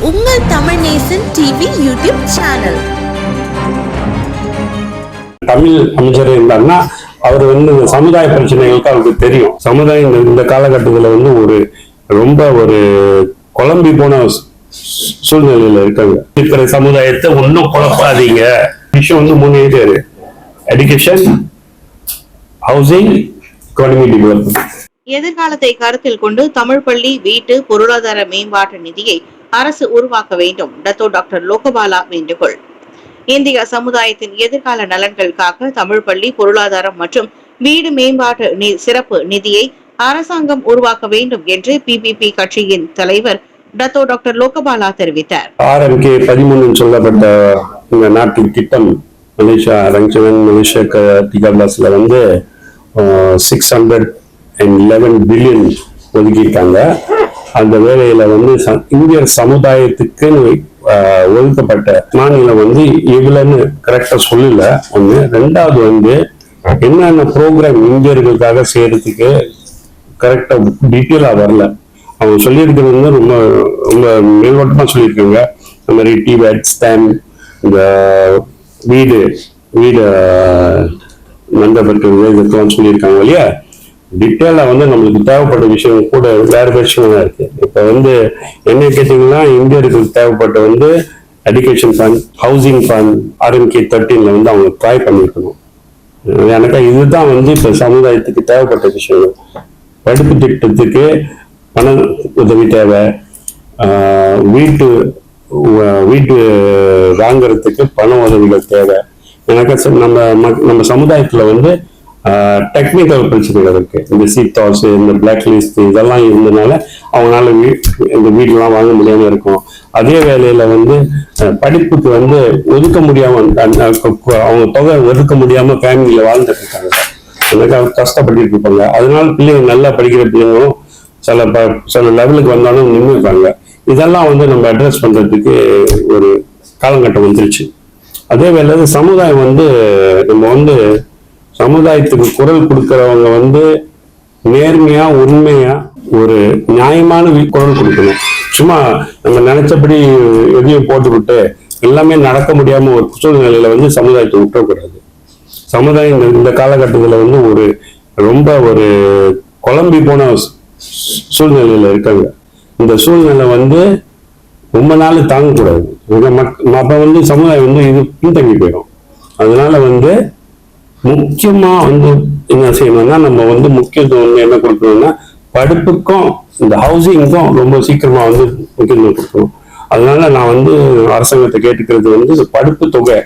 உங்கள் Tamil Nesan TV YouTube channel. Tamil அமைச்சர் இருந்தாருன்னா அவர் வந்து சமுதாய பிரச்சனைகளுக்கு அவருக்கு தெரியும். சமுதாயம் இந்த- காலகட்டத்தில் வந்து ஒரு ரொம்ப ஒரு குழம்பி போன சூழ்நிலையில இருக்காங்க. இருக்கிற சமுதாயத்தை ஒன்றும் குழப்பாதீங்க. விஷயம் வந்து மூணு area education housing economy development எதிர்காலத்தை கருத்தில் கொண்டு தமிழ் பள்ளி வீட்டு பொருளாதார மேம்பாட்டு நிதியை அரசு உருவாக்க வேண்டும். டத்தோ டாக்டர் லோகபாலா வேண்டுகோள். இந்திய சமுதாயத்தின் எதிர்கால நலன்களுக்காக தமிழ் பள்ளி பொருளாதாரம் மற்றும் வீடு மேம்பாட்டு சிறப்பு நிதியை அரசாங்கம் உருவாக்க வேண்டும் என்று பிபிபி கட்சியின் தலைவர் டத்தோ டாக்டர் லோகபாலா தெரிவித்தார். ஆர்எம்கே பதிமூணு சொல்லப்பட்ட இந்த நாட்டின் திட்டம் மலேசியா ரங்சவன் மலேசியா க- டிகாபாஸ்ல வந்து six hundred and eleven billion ஒதுக்கியிருக்காங்க. அந்த வேலையில வந்து ச- இந்திய சமுதாயத்துக்கு ஒதுக்கப்பட்ட மாநிலம் வந்து இவ்வளவுன்னு கரெக்டா சொல்லல. ஒண்ணு. ரெண்டாவது வந்து என்னென்ன ப்ரோக்ராம் இந்தியர்களுக்காக செய்யறதுக்கு கரெக்டா டீட்டெயிலா வரல. அவங்க சொல்லியிருக்கிறது வந்து ரொம்ப ரொம்ப மேம்பட்டமா சொல்லியிருக்காங்க. இந்த மாதிரி டிபேட் ஸ்டாம் இந்த வீடு வீடு மண்டபத்துக்கு இதெல்லாம் சொல்லியிருக்காங்க இல்லையா? டீட்டெயிலாக வந்து நம்மளுக்கு தேவைப்பட்ட விஷயம் கூட வேறு பிரச்சனை தான் இருக்குது இப்போ வந்து என்ன கேட்டிங்கன்னா இந்தியர்களுக்கு தேவைப்பட்ட வந்து education fund housing fund RMK தேர்ட்டீனில் வந்து அவங்க ட்ரை பண்ணியிருக்கணும் எனக்கு இதுதான் வந்து இப்போ சமுதாயத்துக்கு தேவைப்பட்ட விஷயம் படிப்பு திட்டத்துக்கு பண உதவி தேவை. வீட்டு வீட்டு வாங்குறதுக்கு பண உதவிகள் தேவை. எனக்கு ச- நம்ம மக்- நம்ம சமுதாயத்தில் வந்து டெக்னிக்கல் பிரச்சனைகள் இருக்கு. இந்த சீத்தாஸ் இந்த பிளாக் லிஸ்ட் இதெல்லாம் இருந்தனால அவங்களால வீ இந்த வீடெல்லாம் வாங்க முடியாமல் இருக்கும். அதே வேலையில வந்து படிப்புக்கு வந்து ஒதுக்க முடியாம அவங்க தொகை ஒதுக்க முடியாம ஃபேமிலியில வாழ்ந்துட்டு இருக்காங்க எனக்காக கஷ்டப்பட்டு இருப்பாங்க. அதனால பிள்ளைங்க நல்லா படிக்கிற பிள்ளைங்களும் சில ப- சில லெவலுக்கு வந்தாலும் நின்று இதெல்லாம் வந்து நம்ம அட்ரஸ் பண்றதுக்கு ஒரு காலகட்டம் வந்துருச்சு. அதே வேலை சமுதாயம் வந்து நம்ம வந்து சமுதாயத்துக்கு குரல் கொடுக்கறவங்க வந்து நேர்மையா உண்மையா ஒரு நியாயமான வி- குரல் கொடுக்கணும். சும்மா நம்ம நினைச்சபடி எதையும் போட்டுவிட்டு எல்லாமே நடக்க முடியாம ஒரு சூழ்நிலையில வந்து சமுதாயத்தை விட்டக்கூடாது சமுதாயம் இந்த- காலகட்டத்தில் வந்து ஒரு ரொம்ப ஒரு குழம்பி போன சூழ்நிலையில இருக்காங்க. இந்த சூழ்நிலை வந்து ரொம்ப நாள் தாங்கக்கூடாது மக்- அப்ப வந்து சமுதாயம் வந்து இது பின்தங்கி போயிடும். அதனால வந்து முக்கியமா வந்து என்ன செய்யணும்னா நம்ம வந்து முக்கியத்துவம் வந்து என்ன கொடுக்கணும்னா படிப்புக்கும் இந்த ஹவுசிங்க்கும் ரொம்ப சீக்கிரமா வந்து முக்கியத்துவம் கொடுக்கணும். அதனால நான் வந்து அரசாங்கத்தை கேட்டுக்கிறது வந்து இந்த படிப்பு தொகை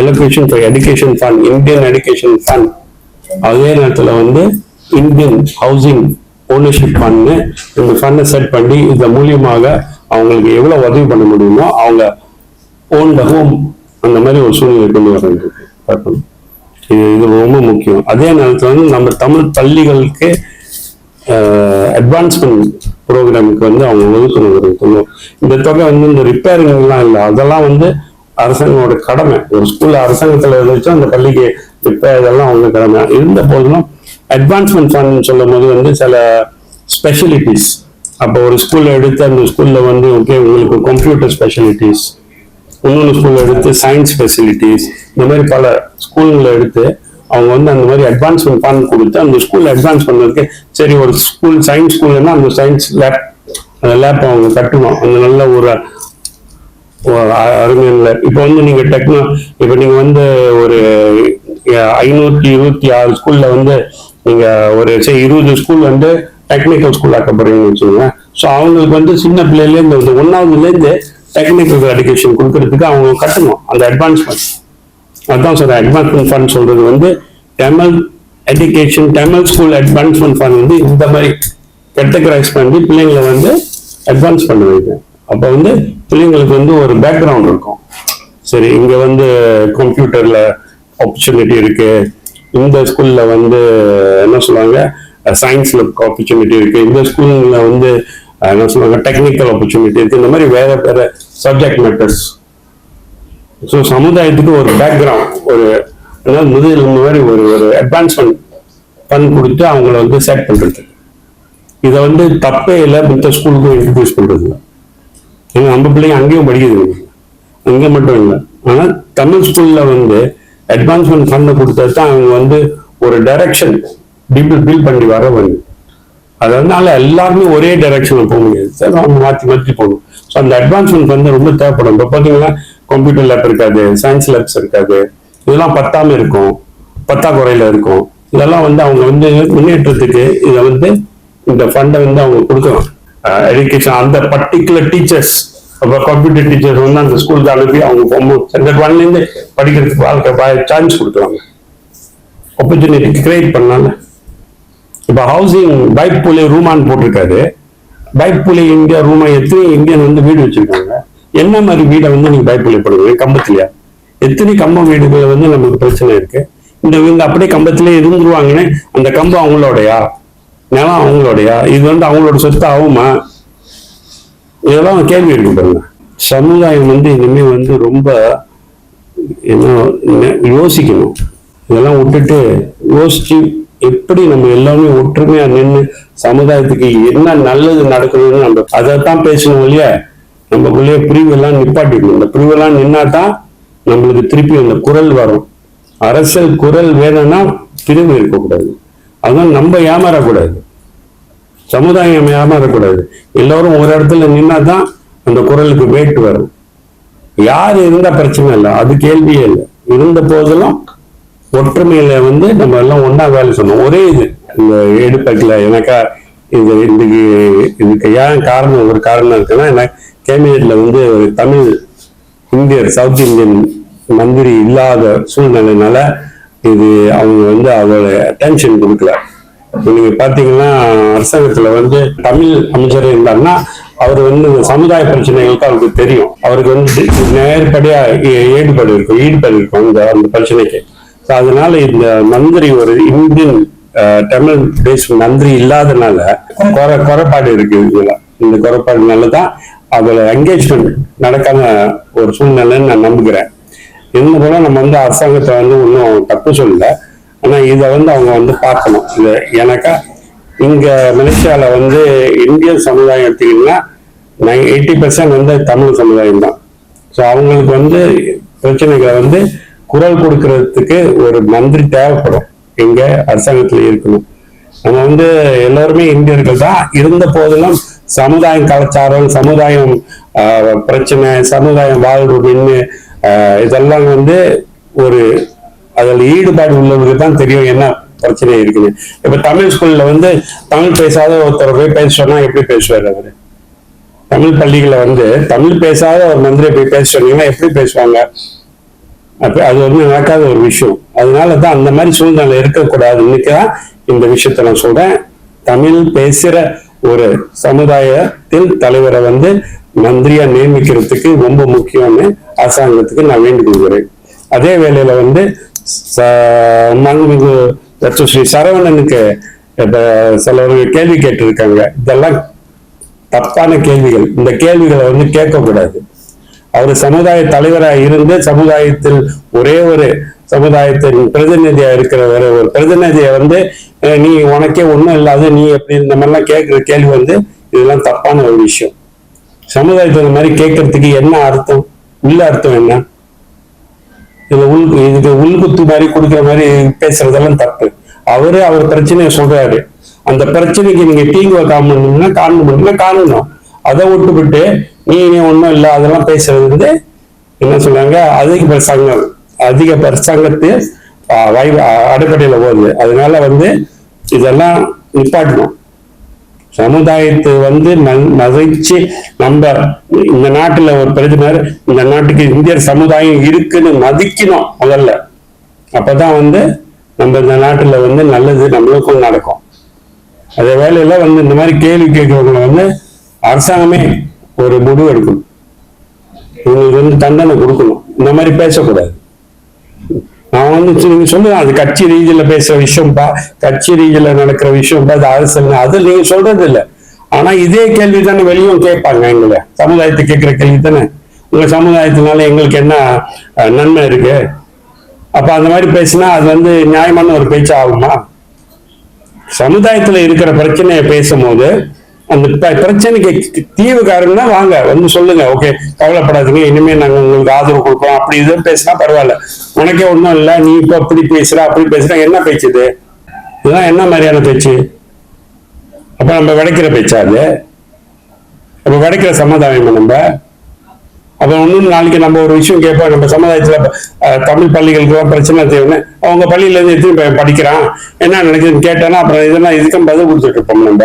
electrician for education fund Indian education fund அதே நேரத்தில் வந்து இந்தியன் ஹவுசிங் ஓனர்ஷிப் ஃபண்ட் இந்த ஃபண்டை செட் பண்ணி இதன் மூலியமாக அவங்களுக்கு எவ்வளோ உதவி பண்ண முடியுமோ அவங்க ஓன் த ஹோம் அந்த மாதிரி ஒரு சூழ்நிலை கொண்டு வர பார்க்கணும் இது இது ரொம்ப முக்கியம். அதே நேரத்தில் வந்து நம்ம தமிழ் பள்ளிகளுக்கு அட்வான்ஸ்மெண்ட் ப்ரோக்ராமுக்கு வந்து அவங்க ஒதுக்கணும் இருக்கணும் இந்த தொகை வந்து இந்த ரிப்பேரிங்லாம் இல்லை. அதெல்லாம் வந்து அரசாங்கோட கடமை. ஒரு ஸ்கூல்ல அரசாங்கத்தில் இருந்துச்சு அந்த பள்ளிக்கு ரிப்பேர் இதெல்லாம் அவங்க கடமை. இருந்த போதிலும் அட்வான்ஸ்மெண்ட் ஃபண்ட் சொல்லும் போது வந்து சில ஸ்பெஷலிட்டிஸ் அப்போ ஒரு ஸ்கூல்ல எடுத்து அந்த ஸ்கூல்ல வந்து ஓகே உங்களுக்கு கம்ப்யூட்டர் ஸ்பெஷலிட்டிஸ் இன்னொன்று ஸ்கூலில் எடுத்து சயின்ஸ் ஃபெசிலிட்டிஸ் இந்த மாதிரி பல ஸ்கூலில் எடுத்து அவங்க வந்து அந்த மாதிரி அட்வான்ஸ்மெண்ட் ஃபண்ட் கொடுத்து அந்த ஸ்கூலில் அட்வான்ஸ் பண்ணதுக்கு சரி ஒரு ஸ்கூல் சயின்ஸ் ஸ்கூல்னா அந்த சயின்ஸ் லேப் அந்த லேப் அவங்க கட்டணும். அந்த நல்ல ஒரு அருமையான இப்போ வந்து நீங்கள் டெக்னோ இப்போ நீங்கள் வந்து ஒரு ஐநூற்றி இருபத்தி ஆறு ஸ்கூலில் வந்து நீங்கள் ஒரு சரி இருபது ஸ்கூல் வந்து டெக்னிக்கல் ஸ்கூல் ஆக்க போறீங்கன்னு வச்சுக்கோங்க. ஸோ அவங்களுக்கு வந்து சின்ன பிள்ளைலேருந்து ஒன்றாவதுலேருந்து டெக்னிக்கல் எஜுகேஷன் கொடுக்கறதுக்கு அவங்க கட்டணும். அந்த அட்வான்ஸ்மெண்ட் அதுதான் சார் அட்வான்ஸ்மெண்ட் ஃபண்ட் சொல்றது வந்து Tamil education Tamil school advancement fund வந்து இந்த மாதிரி கேட்டகரைஸ் பண்ணி பிள்ளைங்களை வந்து அட்வான்ஸ் பண்ண வைக்கும் அப்போ வந்து பிள்ளைங்களுக்கு வந்து ஒரு பேக்ரவுண்ட் இருக்கும். சரி இங்கே வந்து கம்ப்யூட்டர்ல ஆப்பர்ச்சுனிட்டி இருக்கு. இந்த ஸ்கூல்ல வந்து என்ன சொல்லுவாங்க? சயின்ஸில் ஆப்பர்ச்சுனிட்டி இருக்கு. இந்த ஸ்கூலில் வந்து என்ன சொல்லுவாங்க டெக்னிக்கல் ஆப்பர்ச்சுனிட்டி இருக்கு. இந்த மாதிரி வேற வேற சப்ஜெக்ட் மேட்டர்ஸ் ஸோ சமுதாயத்துக்கு ஒரு பேக்ரவுண்ட் ஒரு அதாவது முதல் இந்த மாதிரி ஒரு ஒரு அட்வான்ஸ்மெண்ட் ஃபண்ட் கொடுத்து அவங்கள வந்து செட் பண்ணுறது இதை வந்து தப்பே இல்லை மித்த ஸ்கூலுக்கும் இன்ட்ரடியூஸ் பண்ணுறது ஏன்னா நம்ம பிள்ளைங்க அங்கேயும் படிக்கிறது அங்கே மட்டும் இல்லை. ஆனால் தமிழ் ஸ்கூலில் வந்து அட்வான்ஸ்மெண்ட் ஃபண்டை கொடுத்தா தான் அவங்க வந்து ஒரு டைரக்ஷன் டீபிள் பில் பண்ணி வர வந்து அதனால எல்லாருமே ஒரே டைரக்ஷன்ல போக முடியாது. அவங்க மாற்றி மாற்றி போகணும். ஸோ அந்த அட்வான்ஸ்மெண்ட் வந்து ரொம்ப தேவைப்படும். இப்போ பார்த்தீங்கன்னா கம்ப்யூட்டர் லேப் இருக்காது சயின்ஸ் லேப்ஸ் இருக்காது. இதெல்லாம் பத்தாம இருக்கும். பத்தாக்குறையில இருக்கும். இதெல்லாம் வந்து அவங்க வந்து முன்னேற்றத்துக்கு இதை வந்து இந்த ஃபண்டை வந்து அவங்க கொடுக்கணும் எஜுகேஷன் அந்த பர்டிகுலர் டீச்சர்ஸ் அப்போ கம்ப்யூட்டர் டீச்சர்ஸ் வந்து அந்த ஸ்கூலுக்கு அனுப்பி அவங்க ஸ்டாண்டர்ட் ஒன்லேருந்து படிக்கிறதுக்கு வாழ்க்கை சான்ஸ் கொடுக்குறாங்க. ஆப்பர்ச்சுனிட்டி கிரியேட் பண்ணாங்க இப்போ ஹவுசிங் பைக் புலி ரூமான்னு போட்டிருக்காரு. பைக் புலி இந்தியா ரூமை எத்தனை இந்தியன் வந்து வீடு வச்சிருக்காங்க. என்ன மாதிரி வீடை வந்து நீங்கள் பைக் புலி போடுவீங்க? கம்பத்திலையா? எத்தனை கம்பம் வீடுகளை வந்து நமக்கு பிரச்சனை இருக்கு? இந்த வீடு அப்படியே கம்பத்திலே இருந்துருவாங்கன்னு அந்த கம்பம் அவங்களோடையா? நிலம் அவங்களோடயா? இது வந்து அவங்களோட சொத்து ஆகுமா? இதெல்லாம் கேள்வி இருக்கு பாருங்க. சமுதாயம் வந்து இனிமே வந்து ரொம்ப என்ன யோசிக்கணும். இதெல்லாம் விட்டுட்டு யோசிச்சு எப்படி நம்ம எல்லாமே ஒற்றுமையா நின்று சமுதாயத்துக்கு என்ன நல்லது நடக்கணும்னு நம்ம அதைத்தான் பேசணும் இல்லையா? நம்மக்குள்ளேயே பிரிவெல்லாம் நிப்பாட்டிக்கணும் இந்த பிரிவெல்லாம் நின்னாதான் நம்மளுக்கு திருப்பி அந்த குரல் வரும். அரசியல் குரல் வேணும்னா பிரிவு இருக்கக்கூடாது. அதான் நம்ம ஏமாறக்கூடாது. சமுதாயம் ஏமாறக்கூடாது. எல்லாரும் ஒரு இடத்துல நின்னாதான் அந்த குரலுக்கு வேட்டு வரும். யார் இருந்தா பிரச்சனை இல்லை. அது கேள்வியே இல்லை. இருந்த போதிலும் ஒற்றுமையில வந்து நம்ம எல்லாம் ஒன்னா வேலை சொன்னோம் ஒரே இது. இந்த எடுப்பக்கில் எனக்கா இது இதுக்கு இதுக்கு ஏன் காரணம் ஒரு காரணம் இருக்குன்னா எனக்கு கேபினெட்ல வந்து ஒரு தமிழ் இந்தியர் சவுத் இந்தியன் மந்திரி இல்லாத சூழ்நிலைனால இது அவங்க வந்து அவரோட அட்டென்ஷன் கொடுக்கல. நீங்க பாத்தீங்கன்னா அரசாங்கத்துல வந்து தமிழ் அமைச்சர் இருந்தாருன்னா அவர் வந்து இந்த சமுதாய பிரச்சனைகளுக்கு அவருக்கு தெரியும். அவருக்கு வந்து நேர்படியா ஈடுபாடு இருக்கும் ஈடுபாடு இருக்கும் அந்த அந்த பிரச்சனைக்கு. ஸோ அதனால இந்த மந்திரி ஒரு இந்தியன் தமிழ் பேஸ் மந்திரி இல்லாதனால குறை குறைபாடு இருக்கு இதுல. இந்த குறைபாடுனால தான் அதில் என்கேஜ்மெண்ட் நடக்காத ஒரு சூழ்நிலைன்னு நான் நம்புகிறேன். இருந்த போல நம்ம வந்து அரசாங்கத்தை வந்து ஒன்றும் தப்பு சொல்லல. ஆனால் இதை வந்து அவங்க வந்து பார்க்கணும். இது எனக்கா இங்கே மலேசியாவில் வந்து இந்திய சமுதாயம் எடுத்தீங்கன்னா எயிட்டி பர்சன்ட் வந்து தமிழ் சமுதாயம் தான் ஸோ அவங்களுக்கு வந்து பிரச்சனைகளை வந்து குரல் கொடுக்கறதுக்கு ஒரு மந்திரி தேவைப்படும். இங்க அரசாங்கத்துல இருக்கணும். நம்ம வந்து எல்லாருமே இந்தியர்கள் தான். இருந்த போதெல்லாம் சமுதாயம் கலாச்சாரம் சமுதாயம் ஆஹ், பிரச்சனை சமுதாயம் வாழ்வுன்னு இதெல்லாம் வந்து ஒரு அதில் ஈடுபாடு உள்ளவருக்கு தான் தெரியும் என்ன பிரச்சனை இருக்குது. இப்ப தமிழ் ஸ்கூல்ல வந்து தமிழ் பேசாத ஒருத்தர் போய் பேச சொன்னா எப்படி பேசுவார் அவரு? தமிழ் பள்ளிகளை வந்து தமிழ் பேசாத ஒரு மந்திரியை போய் பேச சொன்னீங்கன்னா எப்படி பேசுவாங்க? அது வந்து நடக்காத ஒரு விஷயம். அதனால தான் அந்த மாதிரி சூழ்நிலை இருக்கக்கூடாது இன்னைக்கு தான் இந்த விஷயத்த நான் சொல்றேன். தமிழ் பேசுற ஒரு சமுதாயத்தில் தலைவரை வந்து மந்திரியா நியமிக்கிறதுக்கு ரொம்ப முக்கியம்னு அரசாங்கத்துக்கு நான் வேண்டிக் கொள்கிறேன். அதே வேளையில வந்து ச- மாண்புமிகு டாக்டர் ஸ்ரீ சரவணனுக்கு சிலவர்கள் கேள்வி கேட்டிருக்காங்க. இதெல்லாம் தப்பான கேள்விகள். இந்த கேள்விகளை வந்து கேட்கக்கூடாது. அவர் சமுதாய தலைவராக இருந்து சமுதாயத்தில் ஒரே ஒரு சமுதாயத்தின் பிரதிநிதியா இருக்கிற ஒரு பிரதிநிதியை வந்து நீ உனக்கே ஒண்ணும் இல்லாத நீ எப்படி இந்த மாதிரிலாம் கேட்கிற கேள்வி வந்து இதெல்லாம் தப்பான ஒரு விஷயம். சமுதாயத்தை இந்த மாதிரி கேட்கறதுக்கு என்ன அர்த்தம்? உள்ள அர்த்தம் என்ன? இதுல உள் இதுக்கு உள்குத்து மாதிரி கொடுக்குற மாதிரி பேசுறதெல்லாம் தப்பு. அவரு அவர் பிரச்சனையை சொல்றாரு. அந்த பிரச்சனைக்கு நீங்க தீங்கு காணணும்னா காணணும்னா காணணும். அதை விட்டுவிட்டு நீ நீ இல்லை அதெல்லாம் பேசுறது வந்து என்ன சொல்றாங்க அதிக பிரசங்கம் அதிக பிரசங்கத்து ஆஹ், வை போகுது அதனால வந்து இதெல்லாம் நிப்பாட்டணும். சமுதாயத்தை வந்து நல் மதிச்சு நம்ம இந்த நாட்டுல ஒரு பிரதமர் இந்த நாட்டுக்கு இந்தியர் சமுதாயம் இருக்குன்னு மதிக்கணும் முதல்ல. அப்பதான் வந்து நம்ம இந்த நாட்டுல வந்து நல்லது நம்மளுக்கும் நடக்கும். அதே வேலையில வந்து இந்த மாதிரி கேள்வி கேட்கறவங்க வந்து அரசாங்கமே ஒரு முடிவு எடுக்கணும். இவங்களுக்கு வந்து தண்டனை கொடுக்கணும். இந்த மாதிரி பேசக்கூடாது. நான் வந்து நீங்க சொல்லுங்க அது கட்சி ரீதியில பேசுற விஷயம்ப்பா கட்சி ரீதியில நடக்கிற விஷயம்பா அது அரசு அது நீங்க சொல்றது இல்ல. ஆனா இதே கேள்வி தானே வெளியும் கேட்பாங்க எங்களை. சமுதாயத்தை கேட்கிற கேள்வி தானே. உங்க சமுதாயத்தினால எங்களுக்கு என்ன நன்மை இருக்கு? அப்ப அந்த மாதிரி பேசினா அது வந்து நியாயமான ஒரு பேச்சு ஆகுமா சமுதாயத்துல இருக்கிற பிரச்சனையை பேசும்போது அந்த பிரச்சனைக்கு தீவு காரணம்னா வாங்க வந்து சொல்லுங்க. ஓகே கவலைப்படாதீங்க. இனிமே நாங்க உங்களுக்கு ஆதரவு கொடுப்போம். அப்படி இதுன்னு பேசினா பரவாயில்ல. உனக்கே ஒண்ணும் இல்ல. நீ இப்ப அப்படி பேசுற அப்படி பேசுற. என்ன பேச்சு இது? இதெல்லாம் என்ன மாதிரியான பேச்சு? அப்ப நம்ம விடைக்கிற பேச்சா அது? அப்ப விடைக்கிற சமாதானமா நம்ம? அப்ப ஒன்றும் நாளைக்கு நம்ம ஒரு விஷயம் கேட்போம். நம்ம சமுதாயத்துல தமிழ் பள்ளிகளுக்கு எல்லாம் பிரச்சனை தேவைன்னு அவங்க பள்ளியில இருந்து எத்தனை படிக்கிறான்? என்ன நடக்குதுன்னு கேட்டானா அப்புறம் இதெல்லாம் இதுக்கும் பதில் கொடுத்துட்டு இருப்போம் நம்ம.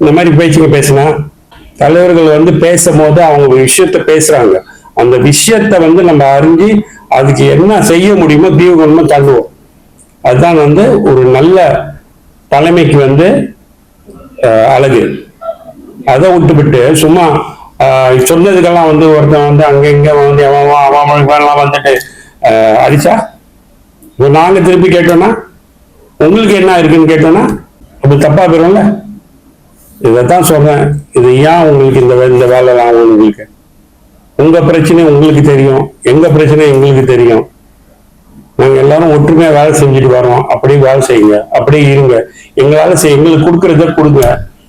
இந்த மாதிரி பேச்சுங்க பேசினா தலைவர்கள் வந்து பேசும்போது அவங்க விஷயத்த பேசுறாங்க. அந்த விஷயத்த வந்து நம்ம அறிஞ்சு அதுக்கு என்ன செய்ய முடியுமோ தீவிரமா தள்ளுவோம். அதுதான் வந்து ஒரு நல்ல தலைமைக்கு வந்து அழகு. அதை விட்டுவிட்டு சும்மா சொன்னதுக்கெல்லாம் வந்து ஒருத்தன் வந்து அங்க இங்க வந்து அவன் அவன் அவன் வந்துட்டு அடிச்சா? இப்போ நாங்க திருப்பி கேட்டோம்னா உங்களுக்கு என்ன இருக்குன்னு கேட்டோம்னா அப்படி தப்பா போயிரும்ல? இதைத்தான் சொல்றேன். இது ஏன் உங்களுக்கு இந்த இந்த வேலைலாம் ஆகும் உங்களுக்கு? உங்க பிரச்சனை உங்களுக்கு தெரியும். எங்க பிரச்சனை எங்களுக்கு தெரியும். நாங்க எல்லாரும் ஒற்றுமையா வேலை செஞ்சுட்டு வரோம். அப்படியே வேலை செய்யுங்க. அப்படியே இருங்க. எங்களால செய் எங்களுக்கு கொடுக்கறத கொடுங்க.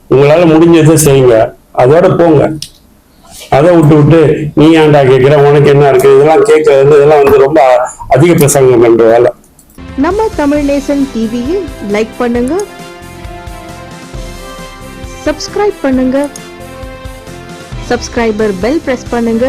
உங்களால முடிஞ்சதை செய்யுங்க. அதோட போங்க. அதை விட்டு விட்டு நீ ஏன்டா கேட்குற உனக்கு என்ன இருக்கு? இதெல்லாம் கேட்கறது இதெல்லாம் வந்து ரொம்ப அதிக பிரசங்கம் பண்ற வேலை. நம்ம தமிழ் நேசன் டிவியில் லைக் பண்ணுங்க. சப்ஸ்கிரைப் பண்ணுங்க. சப்ஸ்கிரைபர் பெல் பிரஸ் பண்ணுங்க.